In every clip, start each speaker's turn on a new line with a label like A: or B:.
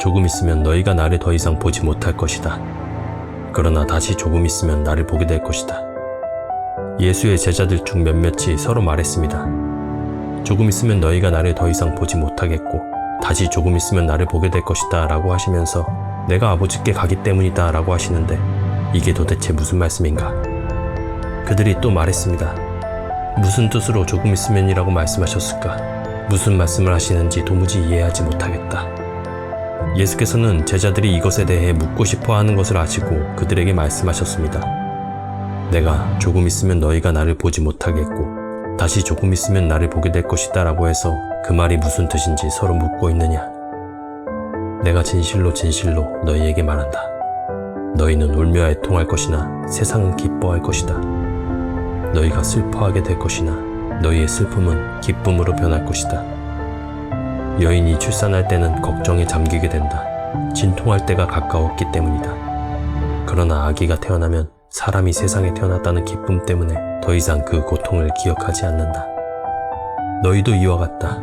A: 조금 있으면 너희가 나를 더 이상 보지 못할 것이다. 그러나 다시 조금 있으면 나를 보게 될 것이다. 예수의 제자들 중 몇몇이 서로 말했습니다. 조금 있으면 너희가 나를 더 이상 보지 못하겠고, 다시 조금 있으면 나를 보게 될 것이다 라고 하시면서 내가 아버지께 가기 때문이다 라고 하시는데 이게 도대체 무슨 말씀인가? 그들이 또 말했습니다. 무슨 뜻으로 조금 있으면이라고 말씀하셨을까? 무슨 말씀을 하시는지 도무지 이해하지 못하겠다. 예수께서는 제자들이 이것에 대해 묻고 싶어 하는 것을 아시고 그들에게 말씀하셨습니다. 내가 조금 있으면 너희가 나를 보지 못하겠고 다시 조금 있으면 나를 보게 될 것이다 라고 해서 그 말이 무슨 뜻인지 서로 묻고 있느냐. 내가 진실로 진실로 너희에게 말한다. 너희는 울며 애통할 것이나 세상은 기뻐할 것이다. 너희가 슬퍼하게 될 것이나 너희의 슬픔은 기쁨으로 변할 것이다. 여인이 출산할 때는 걱정에 잠기게 된다. 진통할 때가 가까웠기 때문이다. 그러나 아기가 태어나면 사람이 세상에 태어났다는 기쁨 때문에 더 이상 그 고통을 기억하지 않는다. 너희도 이와 같다.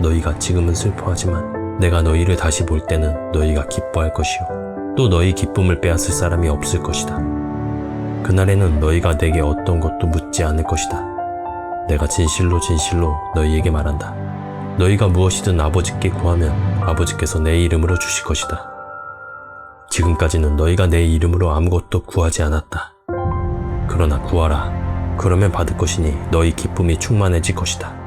A: 너희가 지금은 슬퍼하지만 내가 너희를 다시 볼 때는 너희가 기뻐할 것이요. 또 너희 기쁨을 빼앗을 사람이 없을 것이다. 그날에는 너희가 내게 어떤 것도 묻지 않을 것이다. 내가 진실로 진실로 너희에게 말한다. 너희가 무엇이든 아버지께 구하면 아버지께서 내 이름으로 주실 것이다. 지금까지는 너희가 내 이름으로 아무것도 구하지 않았다. 그러나 구하라. 그러면 받을 것이니 너희 기쁨이 충만해질 것이다.